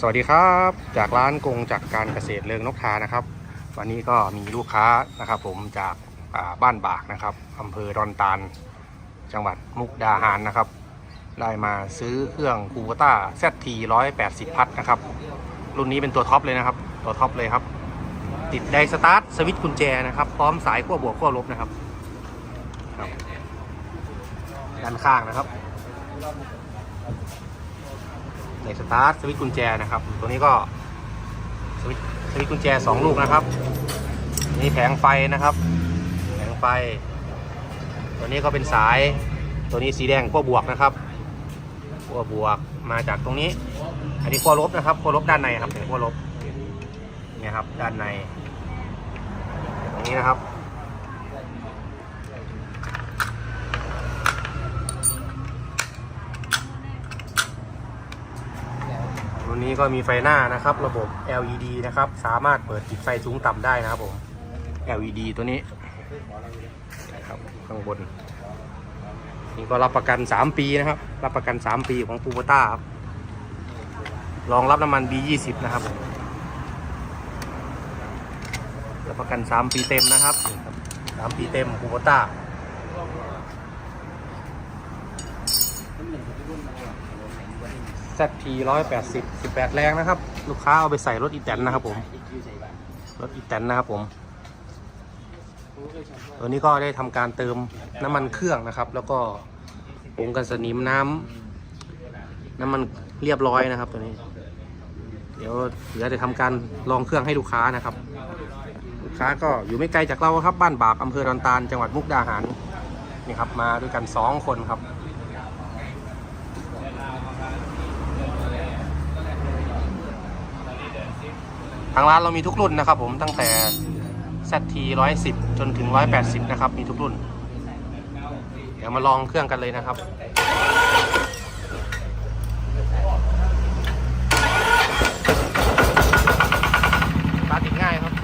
สวัสดีครับ จากร้านกงจากการเกษตรเริงนกทานะครับ วันนี้ก็มีลูกค้านะครับ ผมจากาบ้านบากนะครับอำเภอดอนตาลจังหวัดมุกดาหารนะครับ ได้มาซื้อเครื่องคูโบต้า ZT 180 พัทนะครับ รุ่นนี้เป็นตัวท็อปเลยนะครับ ตัวท็อปเลยครับ ติดไดสตาร์ทสวิตช์กุญแจนะครับ พร้อมสายขั้วบวกขั้วลบนะครับครับด้านข้างนะครับ ในสตาร์ทสวิตช์กุญแจนะครับ ตัวนี้ก็สวิตช์สวิตช์กุญแจ 2 ลูกนะครับ นี่แผงไฟนะครับ แผงไฟ ตัวนี้ก็เป็นสาย ตัวนี้สีแดงขั้วบวกนะครับขั้วบวกมาจากตรงนี้ อันนี้ขั้วลบนะครับขั้วลบด้านในครับเป็นขั้วลบเนี่ยครับด้านใน ตรงนี้นะครับ นี้ก็มีไฟหน้านะครับ ระบบ LED นะครับ สามารถเปิดปิดไฟสูงต่ำได้นะครับผม LED ตัวนี้นะครับข้างบน นี่ก็รับประกัน 3 ปีนะครับ รับประกัน 3 ปีของปูโบต้าครับรองรับน้ำมัน B20 นะครับผมรับประกัน 3 ปีเต็มนะครับนี่ครับ3ปีเต็มปูโบต้า ZT 180 18 แรงนะครับ ลูกค้าเอาไปใส่รถอีแตนนะครับผม รถอีแตนนะครับผม ตัวนี้ก็ได้ทำการเติมน้ำมันเครื่องนะครับ แล้วก็ผงกันสนิมน้ำน้ำมันเรียบร้อยนะครับตัวนี้ เดี๋ยวเหลือจะทำการลองเครื่องให้ลูกค้านะครับ ลูกค้าก็อยู่ไม่ไกลจากเราครับ บ้านบากอำเภอดอนตาลจังหวัดมุกดาหาร นี่ครับมาด้วยกัน 2 คนครับ ทางร้านเรามีทุกรุ่นนะครับผมตั้งแต่ ZT 110 จนถึง 180 นะครับ มีทุกรุ่น เดี๋ยวมาลองเครื่องกันเลยนะครับ ตาร์ทติดง่ายครับ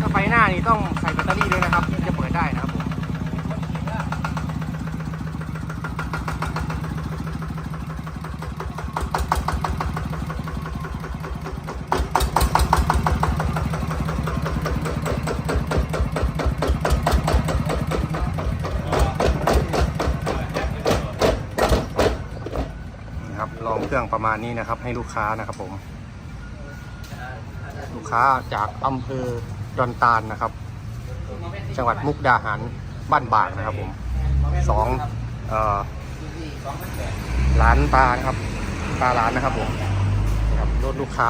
ถ้าไฟหน้านี่ต้องใส่แบตเตอรี่ด้วยนะครับถึงจะเปิดได้นะครับผม องเครื่องประมาณนี้นะครับ ให้ลูกค้านะครับผม ลูกค้าจากอำเภอดอนตาลนะครับ จังหวัดมุกดาหารบ้านบากนะครับผมสองเออร้านปลานะครับปลาร้านนะครับผมครับรถลูกค้า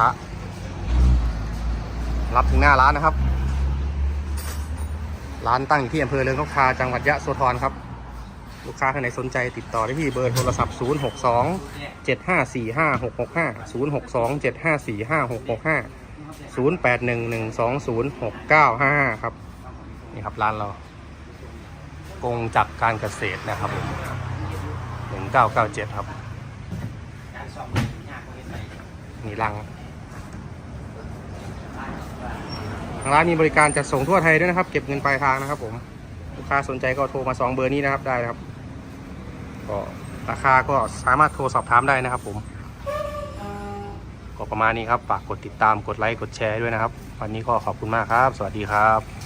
รับถึงหน้าร้านนะครับ ร้านตั้งอยู่ที่อำเภอเรืองนกทาจังหวัดยะโสธรครับ ลูกค้าท่านไหนสนใจติดต่อได้ที่เบอร์โทรศัพท์ 0 6 2 7 5 4 5 6 6 5 0 6 2 7 5 4 5 6 6 5 0 8 1 1 2 0 6 9 5 5 ครับ นี่ครับร้านเรากงจักรการเกษตรนะครับผม1997 ครับ นี่ลังทางร้านมีบริการจัดส่งทั่วไทยด้วยนะครับ เก็บเงินปลายทางนะครับผม ลูกค้าสนใจก็โทรมา 2 เบอร์นี้นะครับได้นะครับ ก็ราคาก็สามารถโทรสอบถามได้นะครับผม ก็ประมาณนี้ครับฝากกดติดตามกดไลค์กดแชร์ด้วยนะครับ วันนี้ก็ขอบคุณมากครับ สวัสดีครับ